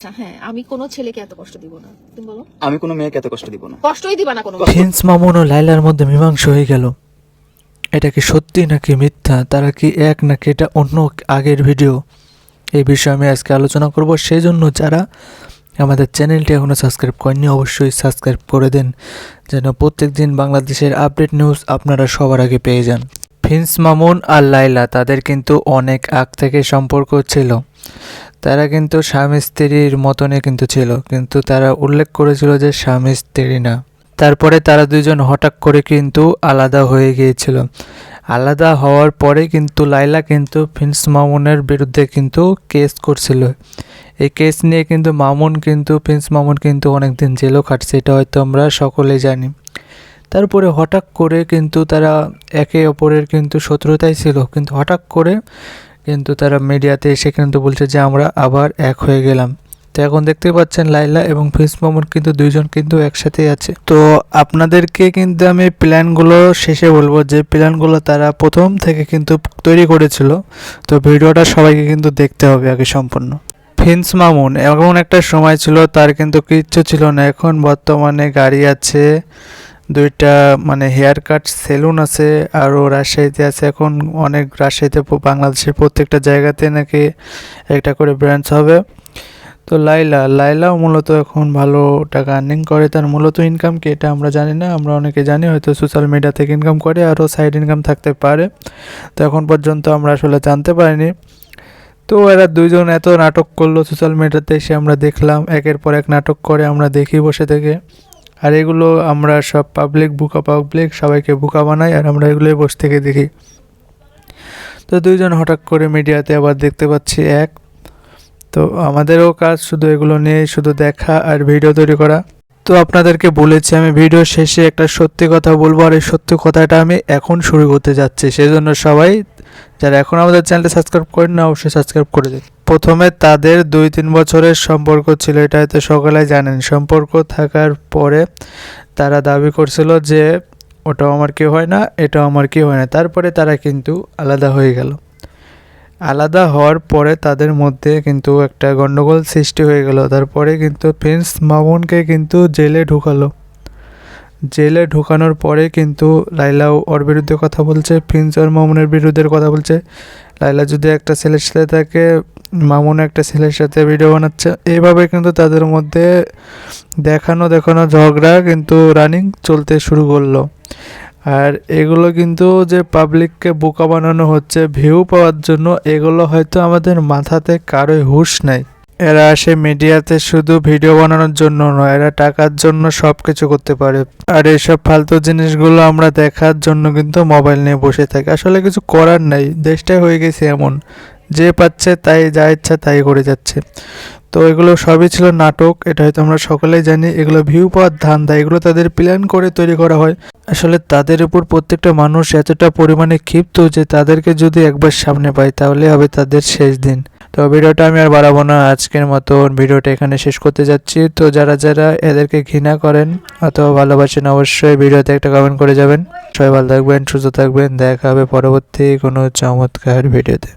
আচ্ছা হ্যাঁ আমি কোনো ছেলেকে এত কষ্ট দিব না। তুমি বলো। আমি কোনো মেয়েকে এত কষ্ট দিব না। কষ্টই দিবা না কোনো প্রিন্স মামুন ও লাইলার মধ্যে মীমাংসা হয়ে গেল। এটা কি সত্যি নাকি মিথ্যা? তারা কি এক নাকি এটা অন্য আগের ভিডিও? এই বিষয়ে আমি আজকে আলোচনা করব। সেই জন্য যারা আমাদের চ্যানেলটি এখনও সাবস্ক্রাইব করেননি অবশ্যই সাবস্ক্রাইব করে দেন যেন প্রত্যেক দিন বাংলাদেশের আপডেট নিউজ আপনারা সবার আগে পেয়ে যান। ফিন্স মামুন আর লাইলা তাদের কিন্তু অনেক আগ থেকে সম্পর্ক ছিল। তারা কিন্তু স্বামী স্ত্রীর মতনই কিন্তু ছিল, কিন্তু তারা উল্লেখ করেছিল যে স্বামী স্ত্রী না। তারপরে তারা দুজন হঠাৎ করে কিন্তু আলাদা হয়ে গিয়েছিল। আলাদা হওয়ার পরে কিন্তু লাইলা কিন্তু প্রিন্স মামুনের বিরুদ্ধে কিন্তু কেস করছিল। এই কেস নিয়ে কিন্তু মামুন কিন্তু, প্রিন্স মামুন কিন্তু অনেকদিন জেলও খাটছে, এটা হয়তো আমরা সকলেই জানি। তারপরে হঠাৎ করে কিন্তু তারা একে অপরের কিন্তু শত্রুতাই ছিল, কিন্তু হঠাৎ করে কিন্তু তারা মিডিয়াতে এসে কিন্তু বলছে যে আমরা আবার এক হয়ে গেলাম। তো এখন দেখতে পাচ্ছেন লাইলা এবং ফিস মামুন কিন্তু দুইজন কিন্তু একসাথেই আছে। তো আপনাদেরকে কিন্তু আমি প্ল্যানগুলো শেষে বলব যে প্ল্যানগুলো তারা প্রথম থেকে কিন্তু তৈরি করেছিল। তো ভিডিওটা সবাইকে কিন্তু দেখতে হবে আগে সম্পূর্ণ। ফিন্স মামুন, এমন একটা সময় ছিল, তার কিন্তু কিচ্ছু ছিল না। এখন বর্তমানে গাড়ি আছে দুইটা মানে হেয়ার কাট সেলুন আছে আরও রাজশাহীতে আছে। এখন অনেক রাজশাহীতে বাংলাদেশের প্রত্যেকটা জায়গাতে নাকি একটা করে ব্রাঞ্চ হবে। তো লাইলা, লাইলাও মূলত এখন ভালো টাকা আর্নিং করে। তার মূলত ইনকাম কি এটা আমরা জানি না। আমরা অনেকে জানি হয়তো সোশ্যাল মিডিয়া থেকে ইনকাম করে আরও সাইড ইনকাম থাকতে পারে। তো এখন পর্যন্ত আমরা আসলে জানতে পারিনি। তো এরা দুইজন এত নাটক করল সোশ্যাল মিডিয়াতে এসে আমরা দেখলাম। একের পর এক নাটক করে আমরা দেখি বসে থেকে। আর এগুলো আমরা সব পাবলিক বুকা পাবলিক সবাইকে বুকা বানাই আর আমরা এগুলোই বসে থেকে দেখি। তো দুইজন হঠাৎ করে মিডিয়াতে আবার দেখতে পাচ্ছি এক। তো আমাদেরও কাজ শুধু এগুলো নিয়ে শুধু দেখা আর ভিডিও তৈরি করা। তো আপনাদেরকে বলেছি আমি ভিডিও শেষে একটা সত্যি কথা বলব আর এই সত্যি কথাটা আমি এখন শুরু করতে যাচ্ছি। সেই জন্য সবাই যারা এখন আমাদের চ্যানেলটা সাবস্ক্রাইব করেন না, অবশ্যই সাবস্ক্রাইব করে দিন। প্রথমে তাদের দুই তিন বছরের সম্পর্ক ছিল, এটা হয়তো সকলেই জানেন। সম্পর্ক থাকার পরে তারা দাবি করছিল যে ওটাও আমার কেউ হয় না, এটাও আমার কেউ হয় না। তারপরে তারা কিন্তু আলাদা হয়ে গেল। আলাদা হওয়ার পরে তাদের মধ্যে কিন্তু একটা গন্ডগোল সৃষ্টি হয়ে গেল। তারপরে কিন্তু প্রিন্স মামুনকে কিন্তু জেলে ঢুকালো। জেলে ঢোকানোর পরে কিন্তু লাইলাও ওর বিরুদ্ধে কথা বলছে, প্রিন্স আর মামুনের বিরুদ্ধে কথা বলছে। লাইলা যদি একটা ছেলের সাথে থাকে, মামুন একটা ছেলের সাথে ভিডিও বানাচ্ছে। এইভাবে কিন্তু তাদের মধ্যে দেখানো দেখানো ঝগড়া কিন্তু রানিং চলতে শুরু করল। আর এগুলো কিন্তু যে পাবলিককে বোকা বানানো হচ্ছে ভিউ পাওয়ার জন্য, এগুলো হয়তো আমাদের মাথাতে কারোই হুঁশ নাই। এরা আসে মিডিয়াতে শুধু ভিডিও বানানোর জন্য নয়, এরা টাকার জন্য সব কিছু করতে পারে। আর এইসব ফালতু জিনিসগুলো আমরা দেখার জন্য কিন্তু মোবাইল নিয়ে বসে থাকি। আসলে কিছু করার নাই, দেশটাই হয়ে গেছে এমন। যে পাচ্ছে তাই, যা ইচ্ছা তাই করে যাচ্ছে। তো এগুলো সবই ছিল নাটক এটা হয়তো আমরা সকলেই জানি। এগুলো ভিউ পাওয়ার ধান্দা, এগুলো তাদের প্ল্যান করে তৈরি করা হয়। আসলে তাদের উপর প্রত্যেকটা মানুষ এতটা পরিমাণে ক্ষিপ্ত যে তাদেরকে যদি একবার সামনে পাই, তাহলে হবে তাদের শেষ দিন। তো ভিডিওটা আমি আর বাড়াবো না। আজকের মতন ভিডিওটা এখানে শেষ করতে যাচ্ছি। তো যারা যারা এদেরকে ঘৃণা করেন অথবা ভালোবাসেন, অবশ্যই ভিডিওতে একটা কমেন্ট করে যাবেন। সবাই ভালো থাকবেন, সুস্থ থাকবেন। দেখা হবে পরবর্তী কোনো চমৎকার ভিডিওতে।